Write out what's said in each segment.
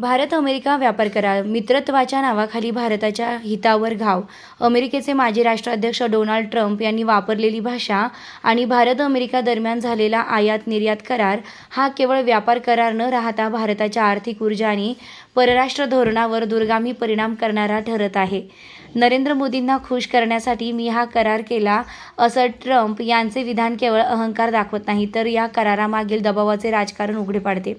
Bharat America व्यापार करार मित्रत्वाच्या नावाखाली भारताच्या हितावर घाव. अमेरिकेचे माजी राष्ट्राध्यक्ष डोनाल्ड ट्रम्प यांनी वापरलेली भाषा आणि भारत अमेरिका दरम्यान झालेला आयात निर्यात करार हा केवळ व्यापार करार न राहता भारताच्या आर्थिक ऊर्जा आणि परराष्ट्र धोरणावर दुर्गामी परिणाम करणारा ठरत आहे. नरेंद्र मोदींना खुश करण्यासाठी मी हा करार केला असं ट्रम्प यांचे विधान केवळ अहंकार दाखवत नाही तर या करारामागील दबावाचे राजकारण उघडे पाडते.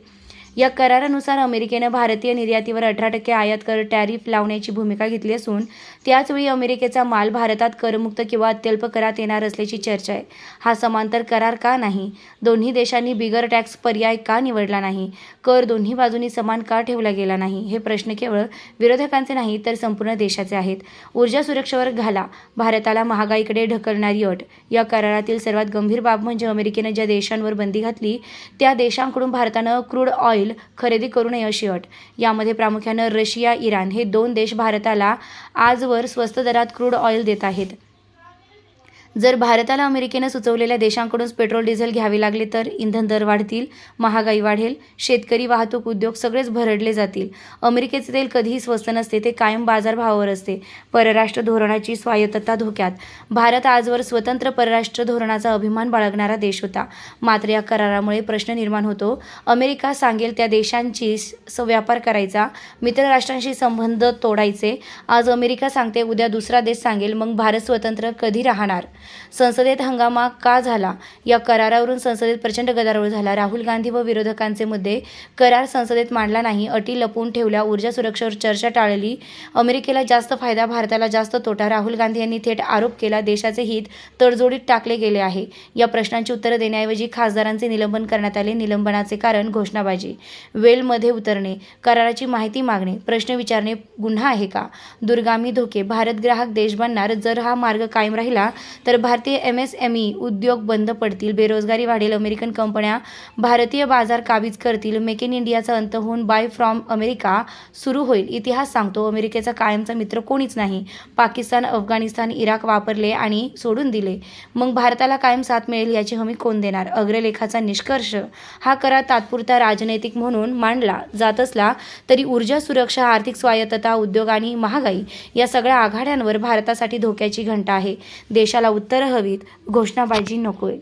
या करारानुसार अमेरिकेनं भारतीय निर्यातीवर अठरा टक्के आयात कर टॅरिफ लावण्याची भूमिका घेतली असून त्याचवेळी अमेरिकेचा माल भारतात करमुक्त किंवा अत्यल्प करात येणार असल्याची चर्चा आहे. हा समांतर करार का नाही? दोन्ही देशांनी बिगर टॅक्स पर्याय का निवडला नाही? कर दोन्ही बाजूंनी समान का ठेवला गेला नाही? हे प्रश्न केवळ विरोधकांचे नाही तर संपूर्ण देशाचे आहेत. ऊर्जा सुरक्षेवर घाला. भारताला महागाईकडे ढकलणारी अट. या करारातील सर्वात गंभीर बाब म्हणजे अमेरिकेनं ज्या देशांवर बंदी घातली त्या देशांकडून भारतानं क्रूड ऑइल खरेदी करू नये अशी अट. यामध्ये प्रामुख्यानं रशिया इराण हे दोन देश भारताला आजवर स्वस्त दरात क्रूड ऑइल देत आहेत. जर भारताला अमेरिकेनं सुचवलेल्या देशांकडून पेट्रोल डिझेल घ्यावे लागले तर इंधन दर वाढतील महागाई वाढेल शेतकरी वाहतूक उद्योग सगळेच भरडले जातील. अमेरिकेचे तेल कधीही स्वस्त नसते ते कायम बाजारभावावर असते. परराष्ट्र धोरणाची स्वायत्तता धोक्यात. भारत आजवर स्वतंत्र परराष्ट्र धोरणाचा अभिमान बाळगणारा देश होता. मात्र या करारामुळे प्रश्न निर्माण होतो. अमेरिका सांगेल त्या देशांची स व्यापार करायचा मित्र राष्ट्रांशी संबंध तोडायचे. आज अमेरिका सांगते उद्या दुसरा देश सांगेल मग भारत स्वतंत्र कधी राहणार? संसदेत हंगामा का झाला? या करारावरून संसदेत प्रचंड गदारोळ झाला. राहुल गांधी व विरोधकांचे मुद्दे करार संसदेत मांडला नाही अटी लपवून ठेवल्या ऊर्जा सुरक्षेवर चर्चा टाळली अमेरिकेला जास्त फायदा भारताला जास्त तोटा राहुल गांधी यांनी थेट आरोप केला देशाचे हित तडजोडीत टाकले गेले आहे. या प्रश्नांची उत्तरं देण्याऐवजी खासदारांचे निलंबन करण्यात आले निलंबनाचे कारण घोषणाबाजी वेलमध्ये उतरणे कराराची माहिती मागणे प्रश्न विचारणे गुन्हा आहे का? दुर्गामी धोके भारत ग्राहक देश बनणार जर हा मार्ग कायम राहिला तर भारतीय एम एस एम ई उद्योग बंद पडतील. बेरोजगारी वाढेल. अमेरिकन कंपन्या भारतीय बाजार काबीज करतील. मेक इन इंडियाचा अंत होऊन बाय फ्रॉम अमेरिका सुरू होईल. इतिहास सांगतो अमेरिकेचा कायमचा मित्र कोणीच नाही. पाकिस्तान अफगाणिस्तान इराक वापरले आणि सोडून दिले. मग भारताला कायम साथ मिळेल याची हमी कोण देणार? अग्रलेखाचा निष्कर्ष. हा करार तात्पुरता राजनैतिक म्हणून मांडला जात असला तरी ऊर्जा सुरक्षा आर्थिक स्वायत्तता उद्योग आणि महागाई या सगळ्या आघाड्यांवर भारतासाठी धोक्याची घंटा आहे. देशाला उत्तरं हवीत. घोषणाबाजी नकोय.